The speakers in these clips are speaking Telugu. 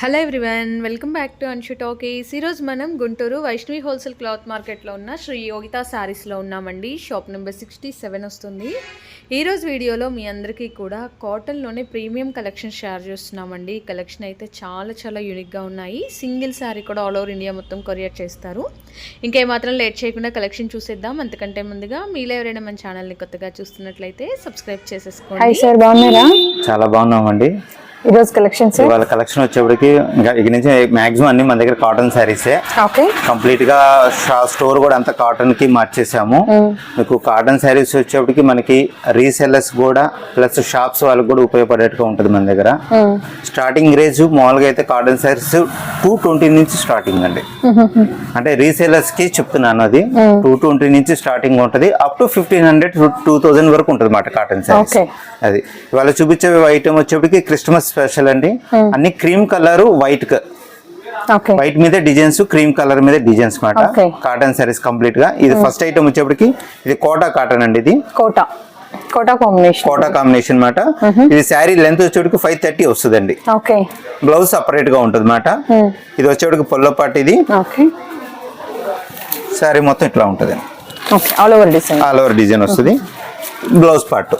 Hello everyone welcome back to Anshu talkies ఈరోజు మనం గుంటూరు వైష్ణవి హోల్సేల్ క్లాత్ మార్కెట్లో ఉన్న శ్రీ యోగిత శారీస్లో ఉన్నామండి. షాప్ నెంబర్ సిక్స్టీ సెవెన్ వస్తుంది ఈరోజు వీడియోలో మీ అందరికీ కూడా కాటన్లోనే ప్రీమియం కలెక్షన్ షేర్ చేస్తున్నామండి. ఈ కలెక్షన్ అయితే చాలా చాలా యూనిక్గా ఉన్నాయి. సింగిల్ శారీ కూడా ఆల్ ఓవర్ ఇండియా మొత్తం కొరియర్ చేస్తారు. ఇంకేమాత్రం లేట్ చేయకుండా కలెక్షన్ చూసేద్దాం. అంతకంటే ముందుగా మీలో ఎవరైనా మన ఛానల్ని కొత్తగా చూస్తున్నట్లయితే సబ్స్క్రైబ్ చేసేసుకోండి. చాలా బాగున్నామండి. ఈరోజు కలెక్షన్ సార్ ఇవాళ కలెక్షన్ వచ్చేప్పటికి ఇంకా నుంచి మాక్సిమం అన్ని మన దగ్గర కాటన్ శారీసే ఓకే. కంప్లీట్గా స్టోర్ కూడా అంతా కాటన్కి మార్చేసాము. మీకు కాటన్ శారీస్ వచ్చేప్పటికి మనకి రీసెల్లర్స్ కూడా ప్లస్ షాప్స్ వాళ్ళకి కూడా ఉపయోగపడేట్టుగా ఉంటుంది మన దగ్గర. స్టార్టింగ్ రేంజ్ మామూలుగా అయితే కాటన్ శారీస్ టూ ట్వంటీ నుంచి స్టార్టింగ్ అండి. అంటే రీసేలర్స్కి చెప్తున్నాను అది. టూ ట్వంటీ నుంచి స్టార్టింగ్ ఉంటుంది. Up to fifteen hundred two thousand వరకు ఉంటుంది మాట కాటన్ శారీస్. అది. ఇవాళ చూపించే ఐటమ్ వచ్చేప్పటికి క్రిస్మస్ స్పెషల్ అండి. అన్ని క్రీమ్ కలర్ వైట్ వైట్ మీద డిజైన్స్ క్రీమ్ కలర్ మీద డిజైన్స్ మాట. కాటన్ శారీస్ కంప్లీట్గా. ఇది ఫస్ట్ ఐటమ్ వచ్చేప్పటికి ఇది కోటా కాటన్ అండి ఇది. కోటా. కోటా కాంబినేషన్ కోటా కాంబినేషన్ మాట. ఇది శారీ లెంత్ వచ్చేటికి ఫైవ్ థర్టీ వస్తుందండి. ఓకే. బ్లౌజ్ సపరేట్గా ఉంటుంది మాట. ఇది వచ్చేటికి పొల్లపాటు ఇది. ఓకే. శారీ మొత్తం ఇట్లా ఉంటుంది all over design all over design వస్తుంది. Blouse part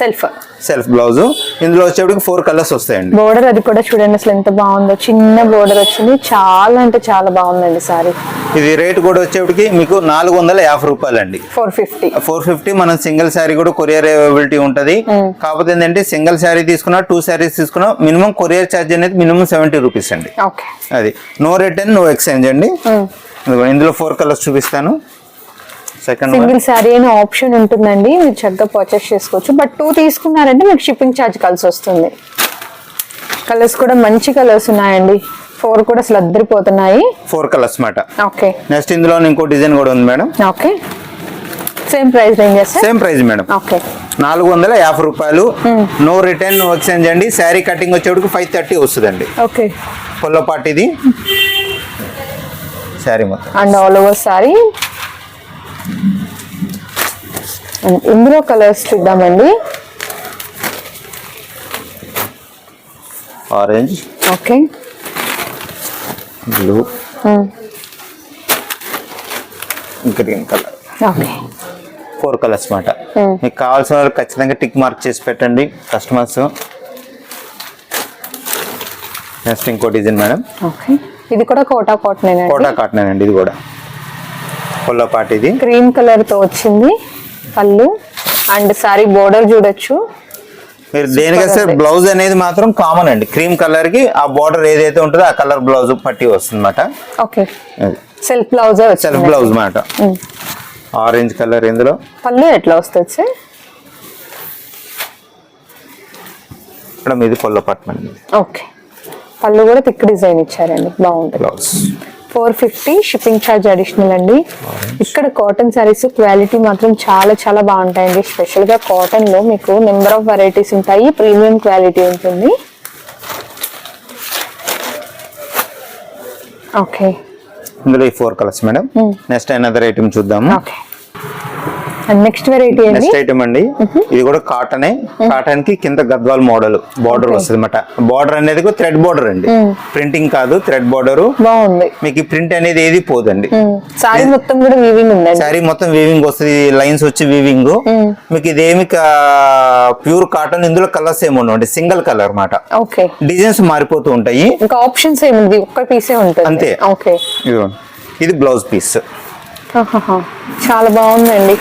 self self blouse. ఇందులో వచ్చేటికి ఫోర్ కలర్స్ వస్తాయండి. బోర్డర్ అది కూడా చూడండి అసలు ఎంత బాగుందో. చిన్న బోర్డర్ వచ్చింది. చాలా అంటే చాలా బాగుందండి సారీ ఇది రేట్ కూడా వచ్చేటికి మీకు నాలుగు వందల యాభై రూపాయలండి. ఫోర్ ఫిఫ్టీ ఫోర్ ఫిఫ్టీ మనం సింగిల్ శారీ కూడా కొరియర్ అవైలబిలిటీ ఉంటుంది. కాకపోతే ఏంటంటే సింగిల్ శారీ తీసుకున్నా టూ శారీస్ తీసుకున్నా మినిమం కొరియర్ ఛార్జ్ అనేది మినిమం సెవెంటీ రూపీస్ అండి. ఓకే అది. నో రిటర్న్ నో ఎక్స్చేంజ్ అండి. ఇదిగో ఇందులో ఫోర్ కలర్స్ చూపిస్తాను. సింగిల్ శారీ అనే ఆప్షన్ ఉంటుందండి. మీరు చక్కగా పర్చేస్ చేసుకోవచ్చు. బట్ టూ తీసుకున్నారంటే మీకు షిప్పింగ్ ఛార్జ్ కలిసి వస్తుంది. కలర్స్ కూడా మంచి కలర్స్ ఉన్నాయండి. ఫోర్ కూడా అసలు అద్దరిపోతున్నాయి. ఫోర్ కలర్స్ మాట. ఓకే నెక్స్ట్ ఇందులో ఇంకో డిజైన్ కూడా ఉంది madam. Okay same price range sir same price madam. Okay నాలుగు వందల యాభై రూపాయలు. నో రిటర్న్ నో ఎక్స్చేంజ్ అండి. శారీ కటింగ్ వచ్చేటికి ఫైవ్ థర్టీ వస్తుందండి. ఓకే పొల్లపాటు ఇది. శారీ మొత్తం. అండ్ ఆల్ ఓవర్ సారీ ఇందులో కలర్స్ చూద్దామండి. Orange. Okay. Blue. Green colour. Okay. Four colours మాట. మీకు కావాల్సిన వాళ్ళు ఖచ్చితంగా టిక్ మార్క్ చేసి పెట్టండి కస్టమర్స్. నెక్స్ట్ ఇంకో డిజైన్ మేడం. ఓకే. ఇది కూడా కోటా కాటన్ కోటా కాటన్ అండి ఇది కూడా. పొల్లపాటు ఇది క్రీమ్ కలర్తో వచ్చింది. పళ్ళు అండ్ సారీ బోర్డర్ చూడొచ్చు. మీరు దేనికైతే బ్లౌజ్ అనేది మాత్రం కామన్ అండి. క్రీమ్ కలర్కి ఆ బార్డర్ ఏదైతే ఉంటుందో ఆ కలర్ బ్లౌజ్ పట్టి వస్తుంది okay self blouse self blouse మాట. ఆరెంజ్ కలర్ ఇందులో. పళ్ళు ఎట్లా వస్తుంది సార్ ఇక్కడ పొల్లపాటు అండి ఓకే పళ్ళు కూడా థిక్ డిజైన్ ఇచ్చారండి. బాగుంటుంది. Blouse four fifty shipping charge additional అండి. ఇక్కడ కాటన్ శారీస్ క్వాలిటీ మాత్రం చాలా చాలా బాగుంటాయండి. స్పెషల్గా కాటన్లో మీకు నెంబర్ ఆఫ్ వెరైటీస్ ఉంటాయి. ప్రీమియం క్వాలిటీ ఉంటుంది. ఓకే. ఇందులో ఈ four colours madam. Next another item చూద్దాము. Okay. Next variety next item అండి. ఇది కూడా కాటనే కాటన్కి కింద గద్వాల్ మోడల్ బార్డర్ వస్తుంది అనమాట బార్డర్ అనేది థ్రెడ్ బార్డర్ అండి. ప్రింటింగ్ కాదు థ్రెడ్ బార్డర్ బాగుంది. మీకు ఈ ప్రింట్ అనేది ఏది పోదండి. సారీ మొత్తం కూడా వీవింగ్ ఉందండి. శారీ మొత్తం వీవింగ్ వస్తుంది లైన్స్ వచ్చి వీవింగ్ మీకు ఇదేమి ప్యూర్ కాటన్ ఇందులో కలర్స్ ఏమి ఉండవండి. సింగిల్ కలర్ అన్నమాట. ఓకే. డిజైన్స్ మారిపోతూ ఉంటాయి. ఇంకా ఆప్షన్స్ ఏముంది ఒక్క పీసే ఉంటుంది. అంతే. ఓకే. ఇది బ్లౌజ్ పీస్. చాలా బాగుందండి.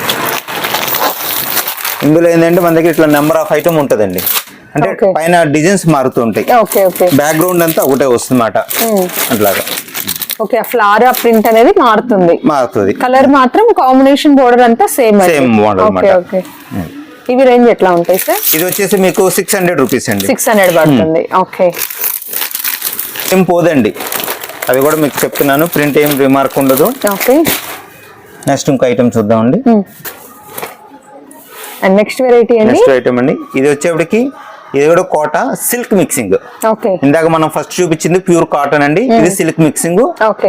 ఇందులో ఏంటంటే మన దగ్గర ఇట్లా నెంబర్ ఆఫ్ ఐటమ్ ఉంటుందండి. అంటే. పైన డిజైన్స్ మారుతూ ఉంటాయి బ్యాక్గ్రౌండ్ అంతా ఒకటే వస్తుంది అన్నమాట అట్లాగా. ఓకే ఆ ప్రింట్ అనేది మారుతుంది. మారుతుంది. కలర్ మాత్రం కాంబినేషన్ బోర్డర్ అంతా సేమ్ model ఓకే. ఓకే ఇవి రేంజ్ ఎట్లా ఉంటాయి సార్ ఇది వచ్చేసి మీకు సిక్స్ హండ్రెడ్ రూపీస్ అండి. సిక్స్ హండ్రెడ్ పడుతుంది. ఓకే ఏం పోదండి. అది కూడా మీకు చెప్తున్నాను. ప్రింట్ ఏం రిమార్క్ ఉండదు. ఓకే నెక్స్ట్ ఇంకో ఐటమ్ చూద్దామండి. అండ్ నెక్స్ట్ వెరైటీ అండి? నెక్స్ట్ ఐటమ్ అండి ఇది వచ్చేప్పటికి ఇది కూడా కోట సిల్క్ మిక్సింగ్. ఓకే. ఇందాక మనం ఫస్ట్ చూపించింది ప్యూర్ కాటన్ అండి. ఇది సిల్క్ మిక్సింగ్.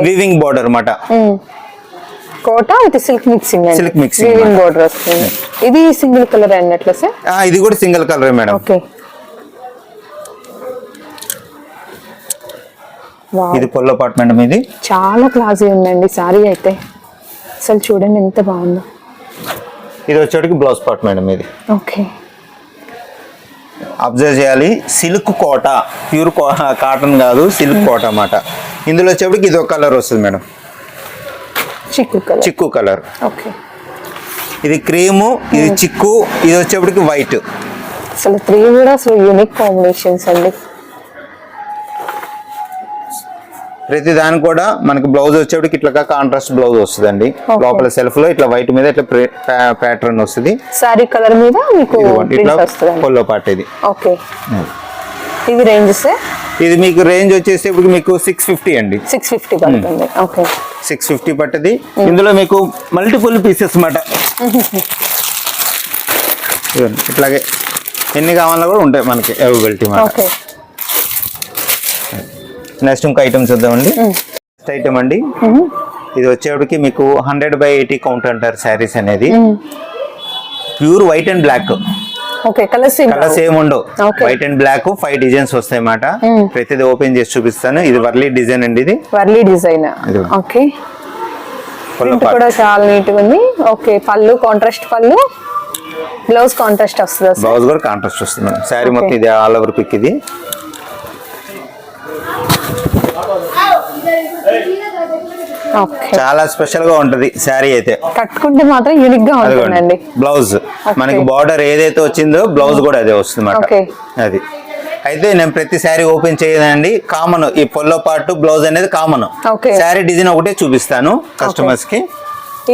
వీవింగ్ బార్డర్ అన్నమాట. కోట విత్ సిల్క్ మిక్సింగ్ అండి. Silk mixing weaving. బోర్డర్ వస్తుంది. ఇది సింగిల్ కలర్ అన్నట్లు సార్? ఆ, ఇది కూడా సింగిల్ కలర్ మేడం. ఓకే. ఇది పొల్ల పాట్ మేడం ఇది. చాలా క్లాసీ ఉందండి సారీ అయితే. అసలు చూడండి ఎంత బాగుందో. ఇది వచ్చేటికి బ్లౌజ్ పాట్ మేడం ఇది. ఓకే. అబ్జర్వ్ చేయాలి. సిల్క్ కోట ప్యూర్ కాటన్ కాదు సిల్క్ కోట అన్నమాట. ఇందులో వచ్చేప్పటికి ఇది ఒక కలర్ వస్తుంది మేడం. చిక్కు కలర్. చిక్కు కలర్. ఓకే. ఇది క్రీము ఇది చిక్కు ఇది వచ్చేప్పటికి వైట్. అసలు త్రీ కూడా అసలు యూనిక్ కాంబినేషన్స్ అండి. ప్రతి దానికి కూడా మనకి బ్లౌజ్ వచ్చేప్పటికి ఇట్లా కాంట్రాస్ట్ బ్లౌజ్ వస్తుందండి. లోపల సెల్ఫ్లో ఇట్లా వైట్ మీద ఇట్లా ప్యాటర్న్ వస్తుంది. సారీ కలర్ మీద మీకు ఇట్లా పొల్లో పాట ఇది. ఓకే ఇవి రేంజెస్ ఇది మీకు రేంజ్ వచ్చేసి ఇప్పుడు మీకు సిక్స్ ఫిఫ్టీ అండి. సిక్స్ ఫిఫ్టీ పడుతుంది. ఓకే సిక్స్ ఫిఫ్టీ పట్టది. ఇందులో మీకు మల్టిపుల్ పీసెస్ అన్నమాట. ఇట్లాగే ఎన్ని కావాలన్నా కూడా ఉంటాయి మనకి అవైలబిలిటీ ఓకే నెక్స్ట్ ఇంకో ఐటమ్ చూద్దామండి. నెక్స్ట్ ఐటమ్ అండి. ఇది వచ్చేప్పటికి మీకు హండ్రెడ్ బై ఎయిటీ కౌంట్ అంటారు శారీస్ అనేది. Pure white and black okay colour same colours ఏమి ఉండవు. White and black five designs వస్తాయి అన్నమాట ప్రతిది ఓపెన్ చేసి చూపిస్తాను. ఇది వర్లీ డిజైన్ అండి ఇది. వర్లీ డిజైన్. ఓకే కూడా చాలా నీట్గా ఉంది. Okay pallu contrast pallu. Blouse contrast వస్తుంది బ్లౌజ్ కూడా కాంట్రాస్ట్ వస్తుంది. శారీ. మొత్తం ఇది ఆల్ ఓవర్ పిక్ ఇది. చాలా స్పెషల్గా ఉంటది శారీ అయితే. కట్టుకుంటే మాత్రం యూనిక్గా ఉంటుందండి. బ్లౌజ్ మనకి బార్డర్ ఏదైతే వచ్చిందో బ్లౌజ్ కూడా అదే వస్తుంది. అది. అయితే నేను ప్రతి శారీ ఓపెన్ చేయదండి కామన్ ఈ పొల్లో పాటు బ్లౌజ్ అనేది కామన్. శారీ డిజైన్ ఒకటే చూపిస్తాను కస్టమర్స్కి.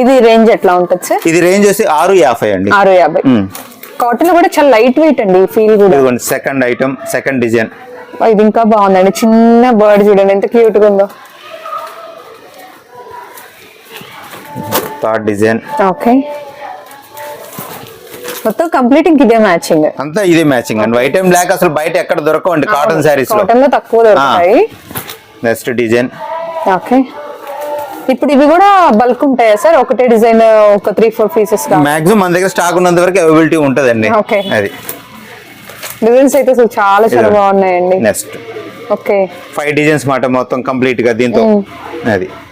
ఇది రేంజ్ ఎట్లా ఉంటుంది సార్ ఇది రేంజ్ వచ్చి ఆరు యాభై అండి. ఆరు యాభై. కాటన్ కూడా చాలా లైట్ వెయిట్ అండి ఫీల్ కూడా. సెకండ్ ఐటమ్ సెకండ్ డిజైన్ ఇది ఇంకా బాగుందండి. చిన్న బర్డ్ చూడండి ఎంత క్యూట్గా ఉందో. Third design. ఓకే. మొత్తం కంప్లీట్ ఇంక ఇదే మ్యాచింగ్. అంతా ఇదే మ్యాచింగ్ అండి. వైట్ అండ్ బ్లాక్ అసలు బయట ఎక్కడ దొరకవండి కాటన్ శారీస్లో. కాటన్లో తక్కువ దొరుకుతాయి. Next design. ఓకే. ఇప్పుడు ఇవి కూడా బల్క్ ఉంటాయా సార్? ఒకటే డిజైన్ ఒక త్రీ ఫోర్ పీసెస్ మాక్సిమం మన దగ్గర స్టాక్ ఉన్నంత వరకు అవైలబిలిటీ ఉంటదండి. Okay. అది. డిజైన్స్ అయితే అసలు చాలా చాలా. బాగున్నాయండి. Next okay. ఫైవ్ డిజైన్స్ మాట మొత్తం కంప్లీట్గా దీంతో. అది. ఓకే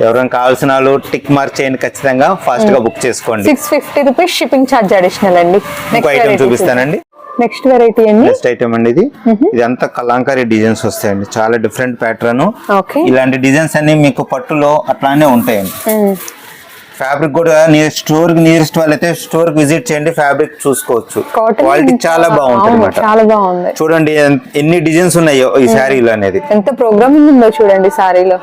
ఎవరైనా కావాల్సిన వాళ్ళు టిక్ మార్క్ చేయండి ఖచ్చితంగా. ఫాస్ట్గా బుక్ చేసుకోండి. Six fifty rupees shipping charge additional అండి. ఇంకో ఐటమ్ చూపిస్తానండి. నెక్స్ట్ వెరైటీ అండి. నెక్స్ట్ ఐటమ్ అండి ఇది. ఇది అంతా కలాంకారీ డిజైన్స్ వస్తాయండి. చాలా డిఫరెంట్ ప్యాటర్న్ ఇలాంటి డిజైన్స్ అన్ని మీకు పట్టులో అట్లానే ఉంటాయండి. ఫ్యాబ్రిక్ కూడా నియర్ స్టోర్కి నియరెస్ట్ వాళ్ళైతే స్టోర్కి విజిట్ చేయండి ఫ్యాబ్రిక్ చూసుకోవచ్చు. క్వాలిటీ చాలా బాగుంటుంది చాలా బాగుంది. చూడండి ఎన్- ఎన్ని డిజైన్స్ ఉన్నాయో ఈ శారీలో అనేది. ఎంత ప్రోగ్రామింగ్ ఉందో చూడండి సారీలో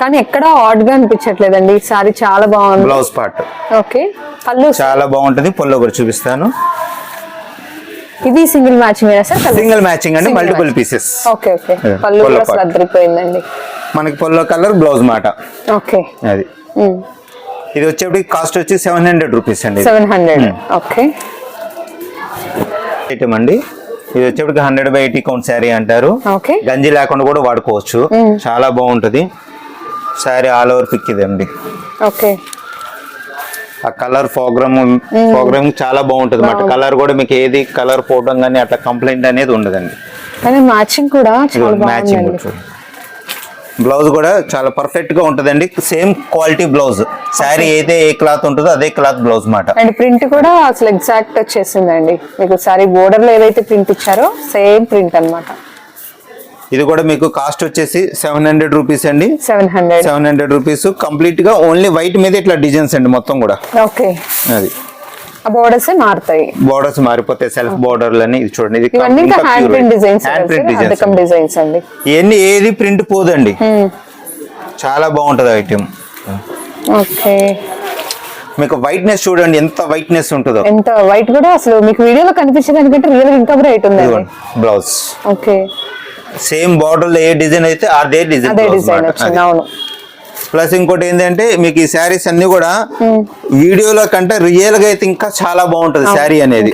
కానీ ఎక్కడ ఆడ్గా అనిపించట్లేదండి. ఈ సారీ చాలా బాగుంది. Blouse part okay. పళ్ళు చాలా బాగుంటది. పొల్లో కూడా చూపిస్తాను. ఇది single matching sir? Single matching అండి multiple. Pieces okay okay. Pallu pallu కూడా. అద్దరిపోయిందండి మనకి పొల్లో కలర్ బ్లౌజ్ మాట. ఓకే. అది. ఇది వచ్చేప్పటికి కాస్ట్ వచ్చి సెవెన్ హండ్రెడ్ రూపీస్ అండి సెవెన్ హండ్రెడ్ ఓకే. ఐటమ్ అండి. ఇది వచ్చేప్పటికి hundred by eighty count sari అంటారు. ఓకే. గంజి లేకుండా కూడా వాడుకోవచ్చు. చాలా బాగుంటది. శారీ ఆల్ ఓవర్ పిక్ ఇది అండి ఓకే. ఆ కలర్ ప్రోగ్రామ్ ప్రోగ్రామ్ చాలా బాగుంటది అన్నమాట. కలర్ కూడా మీకు ఏది కలర్ పోవడం కానీ అట్లా కంప్లైంట్ అనేది ఉండదండి. కానీ మ్యాచింగ్ కూడా చాలా మ్యాచింగ్ బ్లౌజ్ కూడా చాలా పర్ఫెక్ట్గా ఉంటదండి. Same quality blouse. శారీ అయితే ఏ క్లాత్ ఉంటుందో అదే క్లాత్ బ్లౌజ్ మాట అండ్ ప్రింట్ కూడా అసలు ఎగ్జాక్ట్ వచ్చేసిందండి. మీకు సారీ బోర్డర్లో ఏదైతే ప్రింట్ ఇచ్చారో సేమ్ ప్రింట్ అన్నమాట. ఇది కూడా మీకు కాస్ట్ వచ్చేసి సెవెన్ హండ్రెడ్ రూపీస్ అండి. Seven hundred. Seven hundred rupees. కంప్లీట్గా ఓన్లీ వైట్ మీద ఇట్లా డిజైన్స్ అండి మొత్తం కూడా. ఓకే. అది. బోర్డర్స్ మారుతాయి. బోర్డర్స్ మారిపోతాయి సెల్ఫ్ బోర్డర్లని ఇది చూడండి ఇది hand print designs hand print designs అండి. ఇవన్నీ ఏది ప్రింట్ పోదండి. Hmm. చాలా బాగుంటది ఐటమ్ ఓకే. మీకు వైట్నెస్ చూడండి ఎంత వైట్నెస్ ఉంటుందో. ఎంత వైట్ కూడా అసలు మీకు వీడియోలో కనిపించేదానికంటే రియల్ ఇంకా బ్రైట్ ఉంది బ్లౌజ్ ఓకే. సేమ్ బార్డర్లో ఏ డిజైన్ అయితే అదే డిజైన్ అదే డిజైన్ వచ్చింది అవును. ప్లస్ ఇంకోటి ఏంటంటే మీకు ఈ శారీస్ అన్ని కూడా వీడియోలో కంటే రియల్గా అయితే ఇంకా చాలా బాగుంటది శారీ అనేది.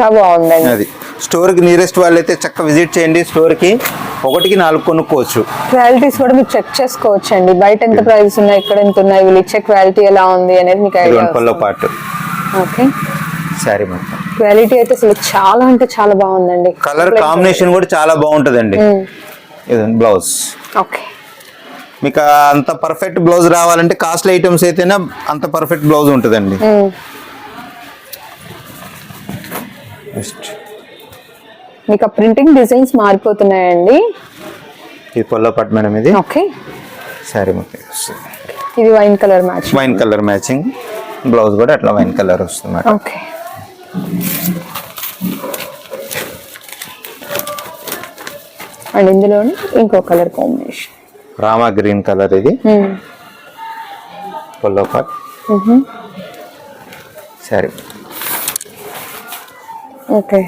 అది. స్టోర్కి నియరెస్ట్ వాళ్ళైతే చక్క విజిట్ చేయండి. స్టోర్కి ఒకటికి నాలుగు కొనుక్కోవచ్చు. క్వాలిటీస్ కూడా మీరు చెక్ చేసుకోవచ్చు అండి బయట ఎంత ప్రైస్ ఉన్నాయి ఇక్కడ ఎంత ఉన్నాయి వీళ్ళు ఇచ్చే క్వాలిటీ ఎలా ఉంది అనేది మీకు ఐడియా పల్లో పాటు. ఓకే శారీ మొత్తం. క్వాలిటీ అయితే అసలు చాలా అంటే చాలా బాగుందండి. కలర్ కాంబినేషన్ కూడా చాలా బాగుంటదండి. ఇది బ్లౌజ్. ఓకే. మీకు అంత పర్ఫెక్ట్ బ్లౌజ్ రావాలంటే కాస్ట్లీ ఐటమ్స్ అయితేనే అంత పర్ఫెక్ట్ బ్లౌజ్ ఉంటుందండి. మీకు ఆ ప్రింటింగ్ డిజైన్స్ మారిపోతున్నాయండి. ఇది పొల్ల పట్టు మేడం ఇది. ఓకే. శారీ మొత్తం ఇది wine colour match wine colour matching blouse కూడా అట్లా వైన్ కలర్ వస్తుంది మేడం. ఓకే. అండ్ ఇందులోని ఇంకో colour combination. Rama green colour ఇది. పొల్ల పట్ శారీ ఓకే.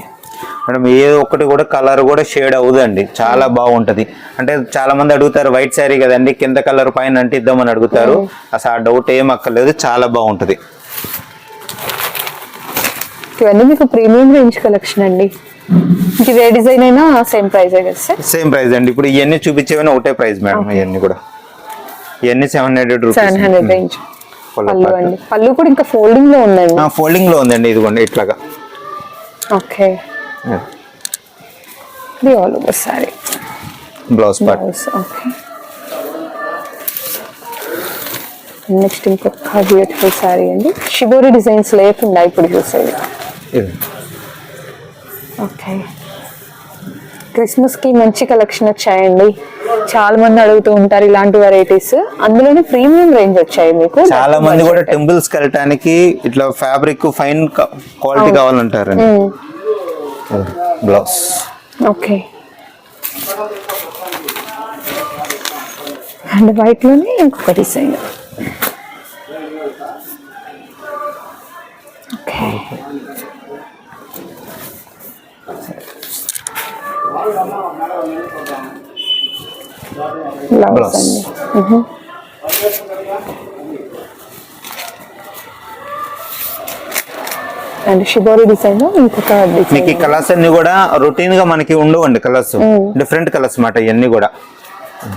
మేడం ఏ ఒక్కటి కూడా కలర్ కూడా షేడ్ అవ్వదండి. చాలా బాగుంటది. అంటే చాలా మంది అడుగుతారు వైట్ శారీ కదండి కింద కలర్ పైన అంటిద్దామని అడుగుతారు. అసలు ఆ డౌట్ ఏం అక్కర్లేదు చాలా బాగుంటది. ఇవన్నీ మీకు ప్రీమియం రేంజ్ కలెక్షన్ అండి. ఇది ఏ డిజైన్ అయినా సేమ్ ప్రైస్ సేమ్ ప్రైస్ అండి. ఇప్పుడు ఇవన్నీ చూపించేవన్నీ ఒకటే ప్రైస్ మేడం ఇవన్నీ కూడా. ఇవన్నీ seven hundred seven hundred range pallu అండి. పళ్ళు కూడా ఇంకా ఫోల్డింగ్లో ఉందండి ఫోల్డింగ్లో ఉందండి ఇదిగోండి ఇట్లాగా. ఓకే. ఇది all over sari blouse part okay next ఇంకొక బ్యూటిఫుల్ సారీ అండి. షిబోరి డిజైన్స్ లేకుండా ఇప్పుడు చూసేది. ఓకే క్రిస్మస్కి మంచి కలెక్షన్ వచ్చాయండి. చాలా మంది అడుగుతూ ఉంటారు ఇలాంటి వెరైటీస్ అందులోనే ప్రీమియం రేంజ్ వచ్చాయి మీకు. చాలా మంది కూడా టెంపుల్స్కి వెళ్ళటానికి ఇట్లా ఫ్యాబ్రిక్ ఫైన్ క్వాలిటీ కావాలంటారండి. బ్లౌజ్ ఓకే అండ్ వైట్లోనే ఇంకొక డిజైన్ ఓకే బ్లౌజ్. అండి మ్మ్. అండ్ షిబోరి డిజైన్లో ఇంకొక మీకు ఈ కలర్స్ అన్ని కూడా రొటీన్గా మనకి ఉండవండి కలర్స్ డిఫరెంట్ కలర్స్ మాట ఇవన్నీ కూడా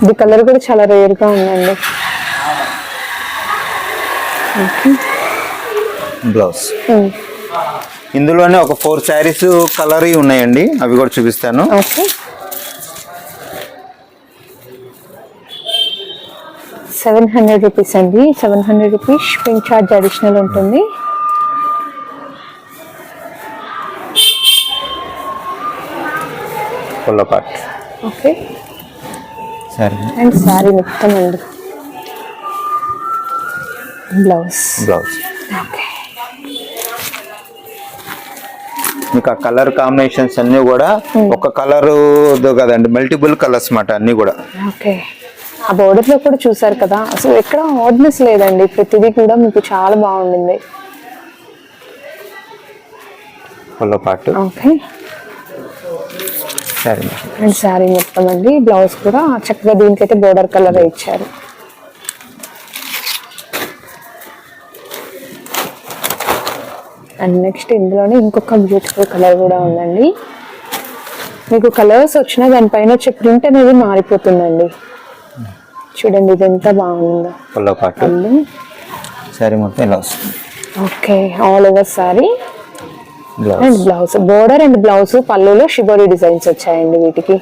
ఇది కలర్ కూడా చాలా రేర్గా ఉందండి బ్లౌజ్. ఇందులోనే ఒక ఫోర్ శారీస్ కలర్ ఉన్నాయండి. అవి కూడా చూపిస్తాను. ఓకే. సెవెన్ హండ్రెడ్ రూపీస్ అండి. Seven hundred rupees shipping charge additional ఉంటుంది. ఓకే. సరే అండ్ శారీ మొత్తం అండి. Blouse blouse okay. మీకు ఆ కలర్ కాంబినేషన్స్ అన్ని కూడా ఒక కలర్ కదండి మల్టిపుల్ కలర్స్ మాట అన్ని కూడా. ఓకే. ఆ బోర్డర్లో కూడా చూసారు కదా. అసలు ఎక్కడ ఆర్డినెస్ లేదండి. ప్రతిదీ కూడా మీకు చాలా బాగుండింది. Part okay. సరే మొత్తం అండి. బ్లౌజ్ కూడా చక్కగా దీనికైతే బోర్డర్ కలర్ ఇచ్చారు. అండ్ నెక్స్ట్ ఇందులోనే ఇంకొక బ్యూటిఫుల్ కలర్ కూడా ఉందండి. మీకు కలర్స్ వచ్చినా దానిపైన వచ్చే ప్రింట్ అనేది మారిపోతుందండి. చూడండి ఇది ఎంత బాగుందో సరే మొత్తం ఇలా వస్తుంది. Okay all over sari and blouse border and blouse పళ్ళులో షిబోరి డిజైన్స్ వచ్చాయండి వీటికి.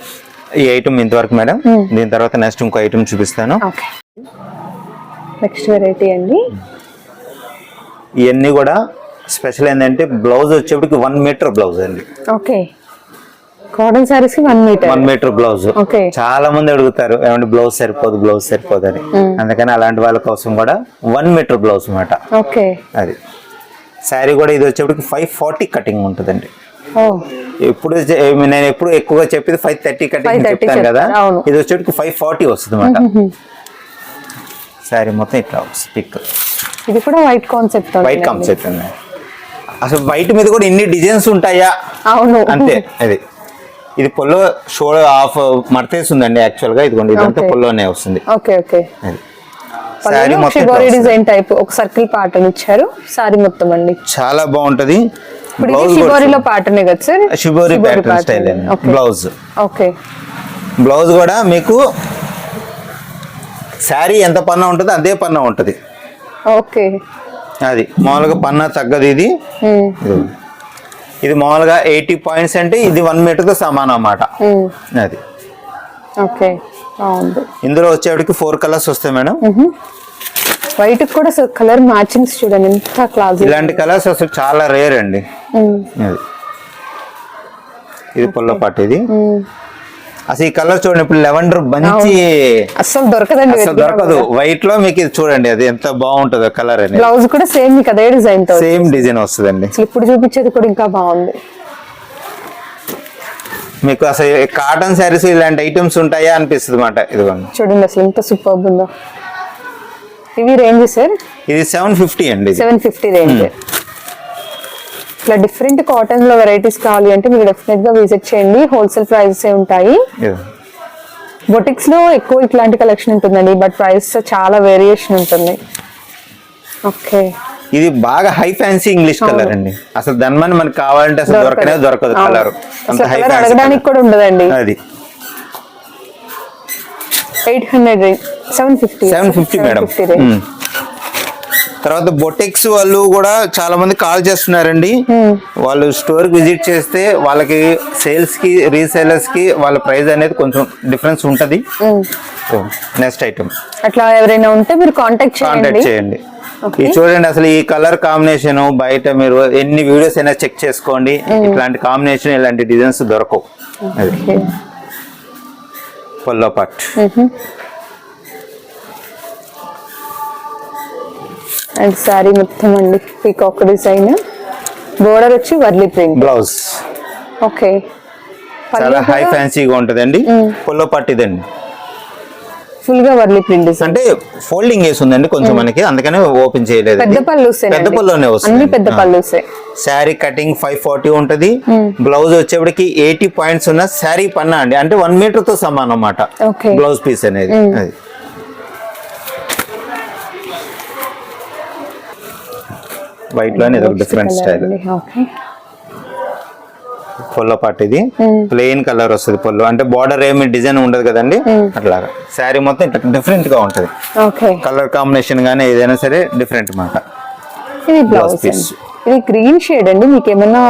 ఈ ఐటమ్ ఇంతవరకు మేడం దీని తర్వాత నెక్స్ట్ ఇంకో ఐటమ్ చూపిస్తాను. ఓకే నెక్స్ట్ వెరైటీ అండి. ఇవన్నీ కూడా స్పెషల్ ఏంటంటే బ్లౌజ్ వచ్చేప్పటికి వన్ మీటర్ బ్లౌజ్ అండి. Okay. Cotton సారీస్కి one metre one metre blouse. Okay. చాలా మంది అడుగుతారు ఏమంటే బ్లౌజ్ సరిపోదు బ్లౌజ్ సరిపోదు అని. అందుకని అలాంటి వాళ్ళ కోసం కూడా వన్ మీటర్ బ్లౌజ్ అన్నమాట ఓకే. అది. శారీ కూడా ఇది వచ్చేప్పటికి ఫైవ్ ఫార్టీ కటింగ్ ఉంటుందండి. ఎప్పుడు నేను ఎప్పుడు ఎక్కువగా చెప్పేది ఫైవ్ థర్టీ కటింగ్ 530 చెప్తాను కదా. ఇది వచ్చేటికి ఫైవ్ ఫార్టీ వస్తుంది అనమాట శారీ మొత్తం ఇట్లా వస్తుంది పిక్ ఇది కూడా వైట్ కాన్సెప్ట్ వైట్ కాన్సెప్ట్ ఉంది అసలు వైట్ మీద కూడా ఇన్ని డిజైన్స్ ఉంటాయా? అవును. అంతే అది. ఇది పొల్లో షో ఆఫ్ మడతేసి ఉందండి యాక్చువల్గా ఇదిగోండి ఇదంతా. పొల్లోనే వస్తుంది. Okay okay. అది. షిబోరి వస్తుంది. డిజైన్ టైప్ ఒక సర్కిల్ ప్యాటర్న్ ఇచ్చారు. సారీ మొత్తం అండి. చాలా బాగుంటది. షిబోరిలో ప్యాటర్న్ కదా sir? Shibori pattern. Style blouse okay. Blouse కూడా మీకు శారీ ఎంత పన్నా ఉంటుందో అదే పన్నా ఉంటుంది. ఓకే. అది. మామూలుగా పన్నా తగ్గదు ఇది. ఇది. మామూలుగా ఎయిటీ పాయింట్స్ అంటే ఇది వన్ మీటర్తో సమానం అన్నమాట. అది. ఓకే. ఇందులో వచ్చేటికి ఫోర్ కలర్స్ వస్తాయి మేడం. వైట్ కూడా కలర్ మ్యాచింగ్స్ చూడండి ఎంత క్లాస్ ఇలాంటి కలర్స్ అసలు చాలా రేర్ అండి. ఇది ఇది పుల్ల పాటు ఇది. అసలు ఈ కలర్ చూడండి ఇప్పుడు లెవెండర్ మంచి అస్సలు దొరకదండి అసలు దొరకదు. వైట్లో మీకు ఇది చూడండి అది ఎంత బాగుంటుందో కలర్ అనేది. బ్లౌజ్ కూడా సేమ్ మీకు అదే డిజైన్తో సేమ్ డిజైన్ వస్తుందండి. అసలు ఇప్పుడు చూపించేది కూడా ఇంకా బాగుంది. మీకు అసలు కాటన్ శారీస్ ఇలాంటి ఐటమ్స్ ఉంటాయా అనిపిస్తుంది మాట. ఇదిగోండి. చూడండి అసలు ఎంత సూపర్ ఉందో. ఇవి రేంజ్ సార్ ఇది సెవెన్ ఫిఫ్టీ అండి సెవెన్ ఫిఫ్టీ రేంజ్ ఇట్లా డిఫరెంట్ కాటన్లో వెరైటీస్ కావాలి అంటే మీరు డెఫినెట్గా విజిట్ చేయండి. హోల్సేల్ ప్రైజెస్ ఉంటాయి. బొటిక్స్లో ఎక్కువ ఇట్లాంటి కలెక్షన్ ఉంటుందండి. బట్ ప్రైస్ చాలా వేరియేషన్ ఉంటుంది. ఓకే ఇది బాగా హై ఫ్యాన్సీ ఇంగ్లీష్ కలర్ అండి. అసలు దానిమని మనకి కావాలంటే అసలు దొరకనే దొరకదు కలర్ అడగడానికి కూడా ఉండదండి. అది. Eight hundred seven fifty seven fifty madam. తర్వాత బొటెక్స్ వాళ్ళు కూడా చాలా మంది కాల్ చేస్తున్నారండి. వాళ్ళు స్టోర్కి విజిట్ చేస్తే వాళ్ళకి సేల్స్కి రీసేలర్స్కి వాళ్ళ ప్రైస్ అనేది కొంచెం డిఫరెన్స్ ఉంటది. Next item. అట్లా ఎవరైనా ఉంటే మీరు కాంటాక్ట్ కాంటాక్ట్ చేయండి. ఇది చూడండి అసలు ఈ కలర్ కాంబినేషన్ బయట మీరు ఎన్ని వీడియోస్ అయినా చెక్ చేసుకోండి. ఇట్లాంటి కాంబినేషన్ ఇలాంటి డిజైన్స్ దొరకవు. పొల్లో పాట్ అండ్ సారీ మొత్తం అండి పీకాక్ డిజైన్. బోర్డర్ వచ్చి వర్లీ ప్రింట్. బ్లౌజ్. ఓకే. చాలా హై ఫ్యాన్సీగా ఉంటదండి. పొల్లో పాట్ ఇదండి ఫుల్గా వర్లీ ప్రింట్ అంటే ఫోల్డింగ్ వేసి ఉందండి కొంచెం మనకి అందుకనే ఓపెన్ చేయలేదు. పెద్ద పళ్ళు పెద్ద పళ్ళునే అన్ని వస్తుంది పెద్ద పళ్ళుసే. శారీ కటింగ్ ఫైవ్ ఫార్టీ ఉంటది. బ్లౌజ్ వచ్చేప్పటికి ఎయిటీ పాయింట్స్ ఉన్న శారీ పన్నా అండి. అంటే వన్ మీటర్తో సమానం అన్నమాట. బ్లౌజ్ పీస్ అనేది. వైట్లోనే ఇది ఒక డిఫరెంట్ స్టైల్ పొల్లో పాటు ఇది. ప్లెయిన్ కలర్ వస్తుంది పొల్లో. అంటే బార్డర్ ఏమి డిజైన్ ఉండదు కదండి? అట్లాగా. శారీ మొత్తం ఇట్లా డిఫరెంట్గా ఉంటది. ఓకే కలర్ కాంబినేషన్ గానీ ఏదైనా సరే డిఫరెంట్ మాట. ఇది బ్లౌజ్ గ్రీన్ షేడ్ అండి. మీకు ఏమన్నా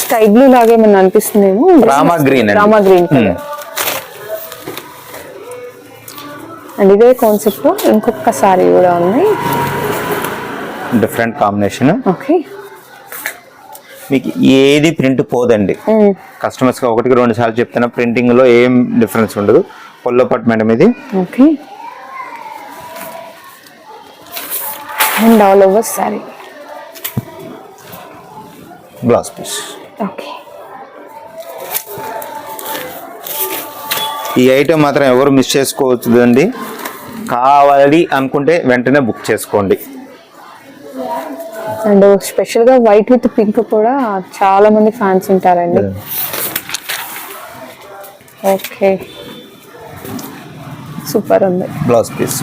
స్కై బ్లూ లాగా ఏమన్నా అనిపిస్తుందేమో? Rama green Rama green Hmm. Colour and ఇదే కాన్సెప్ట్ ఇంకొక సారీ కూడా ఉంది. Different combination. ఓకే. మీకు ఏది ప్రింట్ పోదండి. కస్టమర్స్ ఒకటికి రెండు సార్లు చెప్తున్నా ప్రింటింగ్లో ఏం డిఫరెన్స్ ఉండదు. పొల్లో పట్టు మేడం ఇది okay. And all over sari. Blouse piece okay. ఈ ఐటమ్ మాత్రం ఎవరు మిస్ చేసుకోవచ్చుదండి కావాలి అనుకుంటే వెంటనే బుక్ చేసుకోండి. అండ్ స్పెషల్గా వైట్ విత్ పింక్ కూడా చాలా మంది ఫ్యాన్స్ ఉంటారండి. ఓకే. సూపర్ ఉంది. Blouse piece.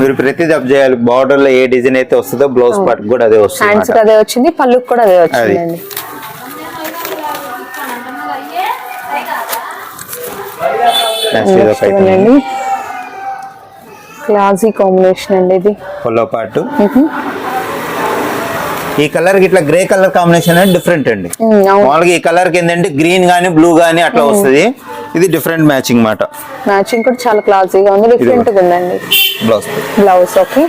మీరు ప్రతిదీ అప్ చేయాలి. బార్డర్లో ఏ డిజైన్ అయితే వస్తుందో బ్లౌజ్ పార్ట్ కూడా అదే హ్యాండ్స్ వస్తుంది అదే వచ్చింది పళ్ళుకి కూడా అదే అండి క్లాసీ కాంబినేషన్ అండి ఇది. పొల్లో పార్ట్ ఈ కలర్ ఇట్లా గ్రే కలర్ కాంబినేషన్ అనేది డిఫరెంట్ అండి. మామూలుగా ఈ కలర్కి ఏంటంటే గ్రీన్ గానీ బ్లూ గానీ అట్లా వస్తుంది. ఇది డిఫరెంట్ మ్యాచింగ్ మాట. మ్యాచింగ్ కూడా చాలా క్లాసీగా ఉంది. డిఫరెంట్గా ఉందండి. Blouse blouse okay.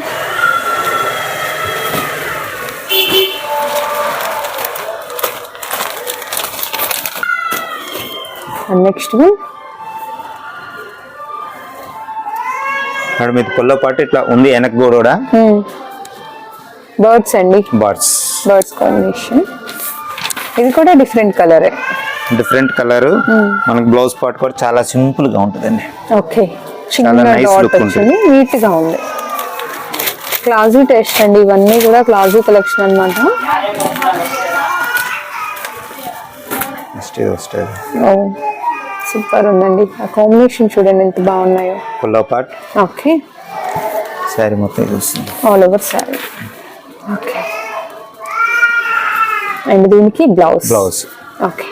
Next madam ఇది పొల్లో పాటు ఇట్లా ఉంది వెనక్ కూడా బర్డ్స్ అండి బర్డ్స్ బర్డ్స్ కాంబినేషన్ ఇది కూడా డిఫరెంట్ కలరే డిఫరెంట్ కలర్ మనకి బ్లౌజ్ పార్ట్ కూడా చాలా సింపుల్గా ఉంటుందండి. ఓకే చిన్న డాట్ వచ్చింది. నీట్గా ఉంది. క్లాజీ టెస్ట్ అండి. ఇవన్నీ కూడా క్లాజీ కలెక్షన్ వస్తుంది. సూపర్ ఉందండి. ఆ కాంబినేషన్ చూడండి ఎంత బాగున్నాయో. పొల్లో పార్ట్ ఓకే శారీ మొత్తం ఇది వస్తుంది all over sari okay and దీనికి బ్లౌజ్. బ్లౌజ్. ఓకే.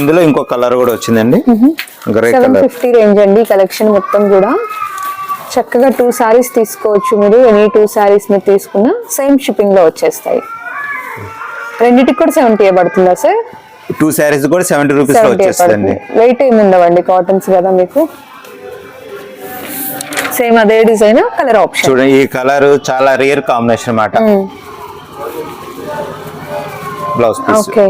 ఇందులో ఇంకో కలర్ కూడా వచ్చిందండి. Grey seven colour. Fifty range అండి కలెక్షన్ మొత్తం కూడా. చక్కగా టూ సారీస్ తీసుకోవచ్చు మీరు. ఎనీ టూ సారీస్ మీరు తీసుకున్న సేమ్ షిప్పింగ్లో వచ్చేస్తాయి. రెండింటికి కూడా సెవెంటీ పడుతుందా సార్? టూ శారీస్ కూడా సెవెంటీ రూపీస్లో వచ్చేస్తుందండి వెయిట్ ఏమి ఉండవండి కాటన్స్ కదా మీకు. సేమ్ అదే డిజైన్ కలర్ ఆప్షన్ చూడండి ఈ కలర్ చాలా రేర్ కాంబినేషన్ అన్నమాట. Blouse piece. Okay.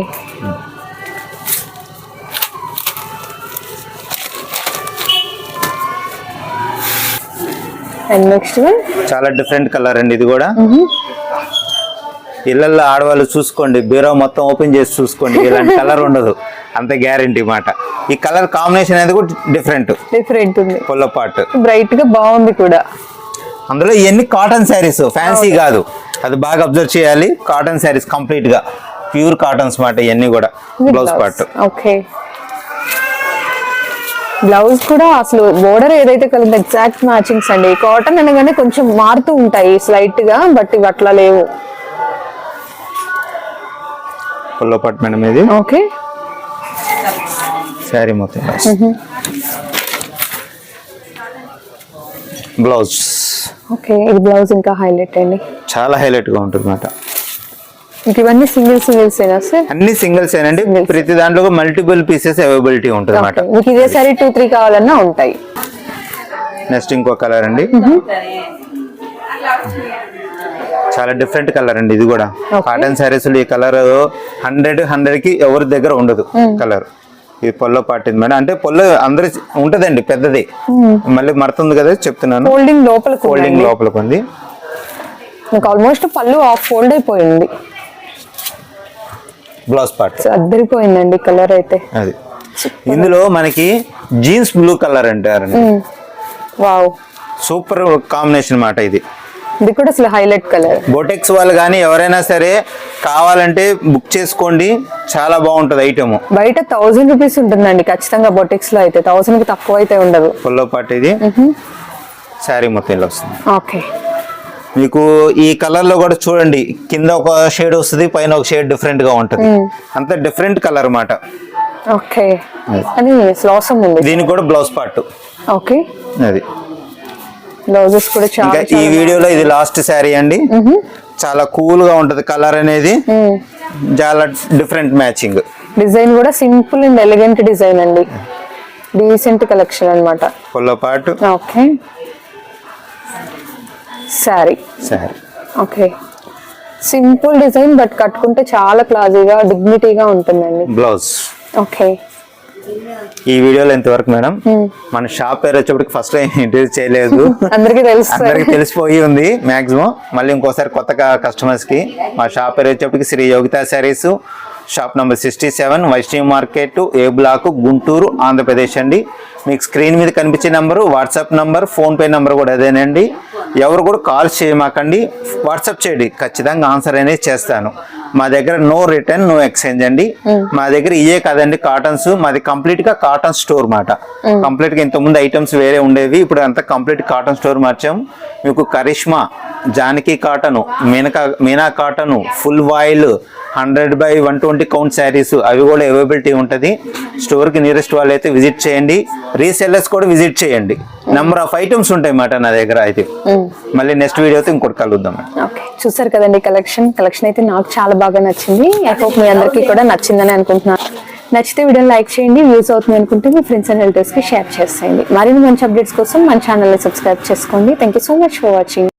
And next one? చాలా డిఫరెంట్ కలర్ అండి ఇది కూడా. ఇళ్ళల్లో ఆడవాళ్ళు చూసుకోండి బీరో మొత్తం ఓపెన్ చేసి చూసుకోండి ఇలాంటి కలర్ ఉండదు అంత గ్యారంటీ మాట. ఈ కలర్ కాంబినేషన్ అనేది కూడా డిఫరెంట్ డిఫరెంట్ ఉంది. పొల్ల పాట్. బ్రైట్గా బాగుంది కూడా. అందులో ఇవన్నీ కాటన్ శారీస్ ఫ్యాన్సీ కాదు. అది బాగా అబ్జర్వ్ చేయాలి కాటన్ శారీస్ కంప్లీట్గా. ప్యూర్ కాటన్స్ మాట ఇవన్నీ కూడా. బ్లౌజ్ పార్ట్ ఓకే బ్లౌజ్ కూడా అసలు బోర్డర్ ఏదైతే కలిగింది ఎగ్జాక్ట్ మ్యాచింగ్స్ అండి. కాటన్ అనగానే కొంచెం మారుతూ ఉంటాయి స్లైట్గా బట్ ఇవి అట్లా లేవు. పొల్ల పాట్ మేడం ఇది ఓకే శారీ మొత్తం బ్లౌజ్ ఓకే ఇది బ్లౌజ్ ఇంకా హైలైట్ అండి. చాలా హైలైట్గా ఉంటుంది అన్నమాట ఇంక ఇవన్నీ సింగిల్ సింగిల్స్ అన్ని సింగిల్స్ ఏనండి. ప్రతి దాంట్లో మల్టిపుల్ పీసెస్ అవైలబిలిటీ ఉంటుంది Okay. మీకు ఇదే సారీ టూ త్రీ కావాలన్నా ఉంటాయి. నెక్స్ట్ ఇంకో కలర్ అండి. చాలా డిఫరెంట్ కలర్ అండి ఇది కూడా. కాటన్ శారీస్ ఈ కలర్ హండ్రెడ్ హండ్రెడ్కి ఎవరి దగ్గర ఉండదు కలర్ ఇది పొల్లో పాటింది మేడం. అంటే పొల్లో అందరి ఉంటదండి పెద్దది. మళ్ళీ మడుతుంది కదా చెప్తున్నాను. ఫోల్డింగ్ లోపలికి ఫోల్డింగ్. లోపలికి ఉంది ఆల్మోస్ట్ పళ్ళు ఆఫ్ ఫోల్డ్ అయిపోయింది. బ్లౌజ్ పార్ట్ అద్దరిపోయిందండి కలర్ అయితే. అది. ఇందులో మనకి జీన్స్ బ్లూ కలర్ అంటారండి. వావ్ సూపర్ కాంబినేషన్ మాట ఇది. ఇది కూడా అసలు హైలైట్ కలర్ బొటెక్స్ వాళ్ళు కానీ ఎవరైనా సరే కావాలంటే బుక్ చేసుకోండి. చాలా బాగుంటుంది ఐటమ్ బయట థౌసండ్ రూపీస్ ఉంటుందండి. ఖచ్చితంగా బొటిక్స్లో అయితే. థౌసండ్కి తక్కువ అయితే ఉండదు. పొల్లో పాటు ఇది. శారీ మొత్తం ఇలా వస్తుంది. ఓకే మీకు ఈ కలర్లో కూడా చూడండి కింద ఒక షేడ్ వస్తుంది పైన ఒక షేడ్ డిఫరెంట్గా ఉంటుంది. అంత డిఫరెంట్ కలర్ అన్నమాట. ఓకే. ఉంది దీనికి కూడా బ్లౌజ్ పార్ట్ ఓకే. అది. బ్లౌజెస్ కూడా చాలా ఈ వీడియోలో ఇది లాస్ట్ శారీ అండి. చాలా కూల్గా ఉంటది కలర్ అనేది. చాలా డిఫరెంట్ మ్యాచింగ్ డిజైన్ కూడా సింపుల్ అండ్ ఎలిగెంట్ డిజైన్ అండి. డీసెంట్ కలెక్షన్ అన్నమాట. పొల్లో పాటు okay. Sari sari okay simple design but కట్టుకుంటే చాలా క్లాజీగా డిగ్నిటీగా ఉంటుందండి. బ్లౌజ్ ఓకే ఈ వీడియోలో ఎంతవరకు మేడం మన షాప్ పేరు వచ్చేప్పటికి ఫస్ట్ ఇంట్రడ్యూస్ చేయలేదు. అందరికీ తెలుసు. అందరికి తెలిసిపోయి ఉంది మాక్సిమం మళ్ళీ ఇంకోసారి కొత్తగా కస్టమర్స్కి మా షాప్ పేరు వచ్చేప్పటికి Shri Yogita saris shop number sixty seven Vaishnavi market A block Guntur Andhra Pradesh అండి. మీకు స్క్రీన్ మీద కనిపించే number WhatsApp number PhonePe number కూడా అదేనండి. ఎవరు కూడా కాల్ చేయమాకండి. వాట్సాప్ చేయండి. ఖచ్చితంగా ఆన్సర్ అనేది చేస్తాను. మా దగ్గర నో రిటర్న్ నో ఎక్స్చేంజ్ అండి. మా దగ్గర ఇయే కాదండి కాటన్స్. మాది కంప్లీట్గా కాటన్ స్టోర్ మాట. కంప్లీట్గా ఇంతకుముందు ఐటమ్స్ వేరే ఉండేవి. ఇప్పుడు అంతా కంప్లీట్ కాటన్ స్టోర్ మార్చాం. మీకు Karishma Janaki cotton Menaka Meena cotton full voile hundred by one twenty count saris. అవి కూడా అవైలబిలిటీ ఉంటుంది. స్టోర్కి నియరెస్ట్ వాళ్ళు అయితే విజిట్ చేయండి. రీసెల్లర్స్ కూడా విజిట్ చేయండి. నెంబర్ ఆఫ్ ఐటమ్స్ ఉంటాయి మాట నా దగ్గర అయితే. మళ్ళీ నెక్స్ట్ వీడియోతో ఇంకోటి కలుద్దాం. ఓకే చూసారు కదండి కలెక్షన్ కలెక్షన్ అయితే నాకు చాలా బాగా నచ్చింది. ఐ హోప్ మీ అందరికీ కూడా నచ్చిందని అనుకుంటున్నాను. నచ్చితే వీడియోని లైక్ చేయండి. వ్యూస్ అవుతుంది అనుకుంటే మీ ఫ్రెండ్స్ అండ్ రిలేటివ్స్కి షేర్ చేసేయండి. మరిన్ని మంచి అప్డేట్స్ కోసం మన ఛానల్ని సబ్స్క్రైబ్ చేసుకోండి. Thank you so much for watching